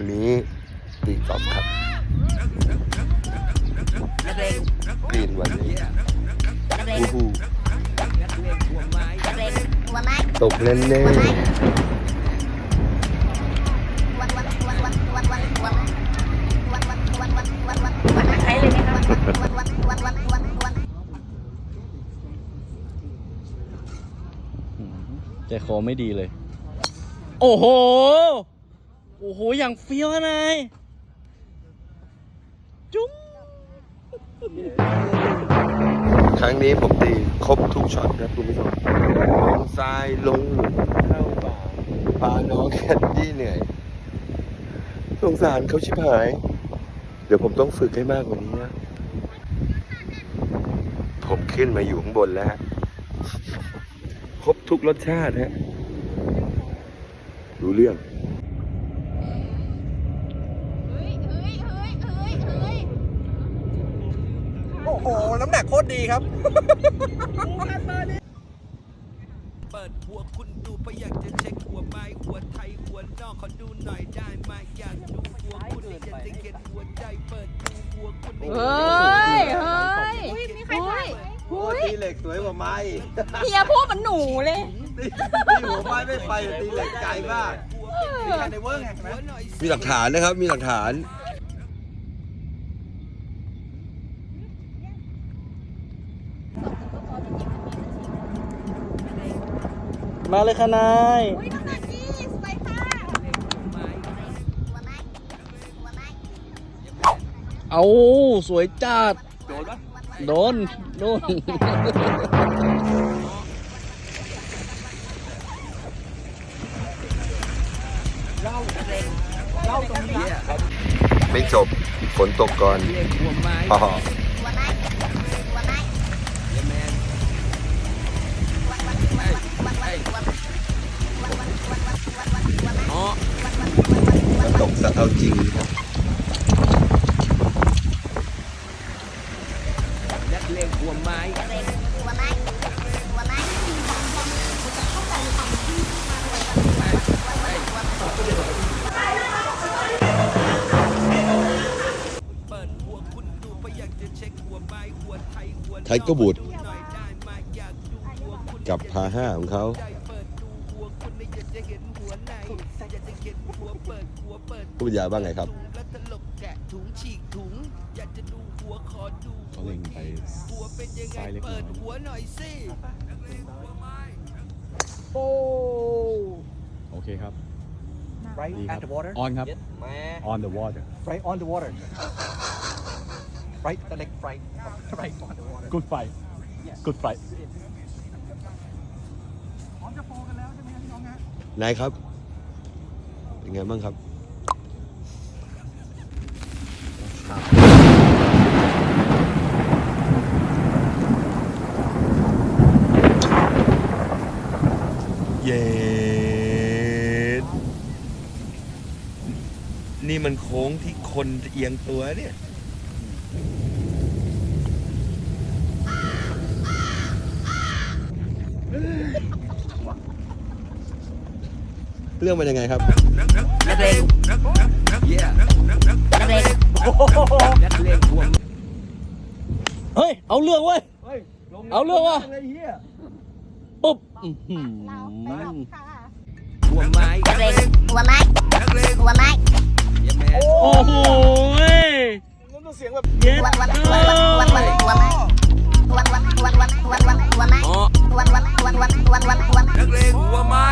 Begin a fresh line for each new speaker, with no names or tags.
วันนี้ตีกอล์ฟครับ
ก
รีนวันนี้
อู้หู
ตกแน่แน่
ใจคอไม่ดีเลย โอ้โห โอ้โห อย่างเฟี้ยวอะนาย จุ๊บ
ครั้งนี้ผมตีครบทุกช็อตครับคุณผู้ชมลงทรายลงหลุมเข้าป่าพาน้องแคดดี้เหนื่อยสงสารเขาชิบหาย เดี๋ยวผมต้องฝึกให้มากกว่านี้นะ ผมขึ้นมาอยู่ข้างบนแล้วฮะครบทุกรสชาติฮะรู้เรื่อง
โอ้โห น้ำหนักโคตรดีครับ
เปิดหัวคุณดูเพราะอยากจะเช็คหัวไม้หัวไทยหัวนอกขอดูหน่อยได้ไหมอยากดูหัวคุณอยากจะเห็นหัวใจเปิดดูหัวคุณ
เฮ้ย เฮ้ย
อุ้ยมีใครถ่ายไหม
โอ้ตีเหล็กสวยกว่าไม้
เฮียพูดเหมือนหนูเลย
ตีหัวไม้ไม่ไปตีเหล็กไกลมากมีแคนเดเวอร์ไงเห็นไหม
มีหลักฐานนะครับ มีหลักฐาน
มาเลยค่ะนาย
อุ้ยน้ำหนักดีสวยค่ะหัวไม้หัวไม้
เอาสวยจัด
โดนปะ
โดน โดน
ไม่จบฝนตกก่อน
เรียกหัวไม้
อ๋ ตกสะเอาจริงครับ
นักเลงหัวไม้
ไม้หัวไม้
เปิดหัวคุณดูเพราะอยากจะเช็คหัวไม้หัวไทย
ก็บูด
หน่อยได้ไหมอยากดูหัวคุณ
กับพาห้าของเขา
ใจเปิดดูหัวคุณอยากจะเห็นหัวในอยากจะเห็นหัวเปิดหัวเปิด
ผู้บรรยายบ้างไงครับ
ถุงแล้วตลกแกะถุงฉีกถุงอยากจะดูหัวขอดู
เขาเล็งไป
หัวเป็นยังไง
ซ้ายเล็กน้อย
เปิดหัวหน่อยสิ
โอเคครับ
right
ดีครั
at
บ
the water
on ครับ
แม่
on the water
right on the water right the leg right right on the water
good fight good fight
พร้อมจะโฟกันแล้วใช่ไหมพี่น้องฮะ
นายครับเป็นไงบ้างครับ เย็ดนี่มันโค้งที่คนเอียงตัวเนี่ย เรื่องเป็นยังไงครับ
นักเลง Yeah
นักเลง
นักเลงพวง
เฮ้ย เอาเรื่องเว้ย เอาเรื่องว่ะ
ปุ๊บอื้อหืเราไป
หลออกค่ะ
พวงไม้
นักเลงหัวไม้หัวไม้
ยแมน
โอ้โหเว้ย
เย็ดหัวหัวหัวหัวหั
วหัวไม้
หัวหัว
หัว
หัวหัวหัวไม้
อ๋อหัวหัวหัวหัวหัวหัวไม้นักเลงหัวไม้